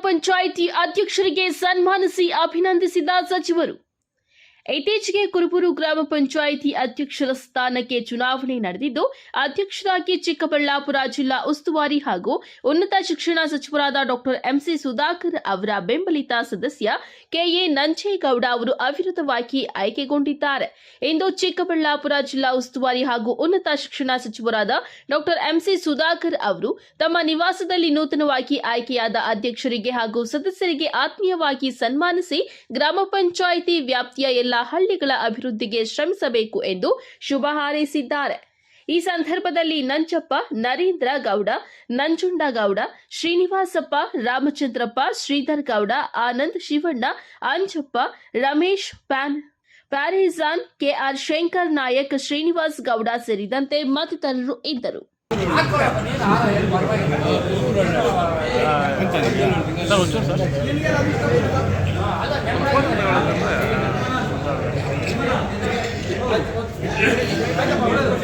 ಪಂಚಾಯಿತಿ ಅಧ್ಯಕ್ಷರಿಗೆ ಸನ್ಮಾನಿಸಿ ಅಭಿನಂದಿಸಿದ ಸಚಿವರು. ಇತ್ತೀಚೆಗೆ ಕುರುಬೂರು ಗ್ರಾಮ ಪಂಚಾಯಿತಿ ಅಧ್ಯಕ್ಷರ ಸ್ಥಾನಕ್ಕೆ ಚುನಾವಣೆ ನಡೆದಿದ್ದು, ಅಧ್ಯಕ್ಷರಾಗಿ ಚಿಕ್ಕಬಳ್ಳಾಪುರ ಜಿಲ್ಲಾ ಉಸ್ತುವಾರಿ ಹಾಗೂ ಉನ್ನತ ಶಿಕ್ಷಣ ಸಚಿವರಾದ ಡಾಕ್ಟರ್ ಎಂಸಿ ಸುಧಾಕರ್ ಅವರ ಬೆಂಬಲಿತ ಸದಸ್ಯ ಕೆಎ ನಂಜೇಗೌಡ ಅವರು ಅವಿರೋಧವಾಗಿ ಆಯ್ಕೆಗೊಂಡಿದ್ದಾರೆ. ಇಂದು ಚಿಕ್ಕಬಳ್ಳಾಪುರ ಜಿಲ್ಲಾ ಉಸ್ತುವಾರಿ ಹಾಗೂ ಉನ್ನತ ಶಿಕ್ಷಣ ಸಚಿವರಾದ ಡಾಕ್ಟರ್ ಎಂಸಿ ಸುಧಾಕರ್ ಅವರು ತಮ್ಮ ನಿವಾಸದಲ್ಲಿ ನೂತನವಾಗಿ ಆಯ್ಕೆಯಾದ ಅಧ್ಯಕ್ಷರಿಗೆ ಹಾಗೂ ಸದಸ್ಯರಿಗೆ ಆತ್ಮೀಯವಾಗಿ ಸನ್ಮಾನಿಸಿ ಗ್ರಾಮ ಪಂಚಾಯಿತಿ ವ್ಯಾಪ್ತಿಯ ಎಲ್ಲ ಹಳ್ಳಿಗಳ ಅಭಿವೃದ್ಧಿಗೆ ಶ್ರಮಿಸಬೇಕು ಎಂದು ಶುಭ ಹಾರೈಸಿದ್ದಾರೆ. ಈ ಸಂದರ್ಭದಲ್ಲಿ ನಂಜಪ್ಪ, ನರೇಂದ್ರ ಗೌಡ ನಂಜುಂಡಗೌಡ ಶ್ರೀನಿವಾಸಪ್ಪ, ರಾಮಚಂದ್ರಪ್ಪ, ಶ್ರೀಧರ್ ಗೌಡ, ಆನಂದ್ ಶಿವಣ್ಣ, ಅಂಜಪ್ಪ, ರಮೇಶ್, ಪ್ಯಾನ್, ಪ್ಯಾರಿಜಾನ್, ಕೆಆರ್ ಶಂಕರ್ ನಾಯಕ್, ಶ್ರೀನಿವಾಸ್ ಗೌಡ ಸೇರಿದಂತೆ ಮತ್ತಿತರರು ಇದ್ದರು. Gracias.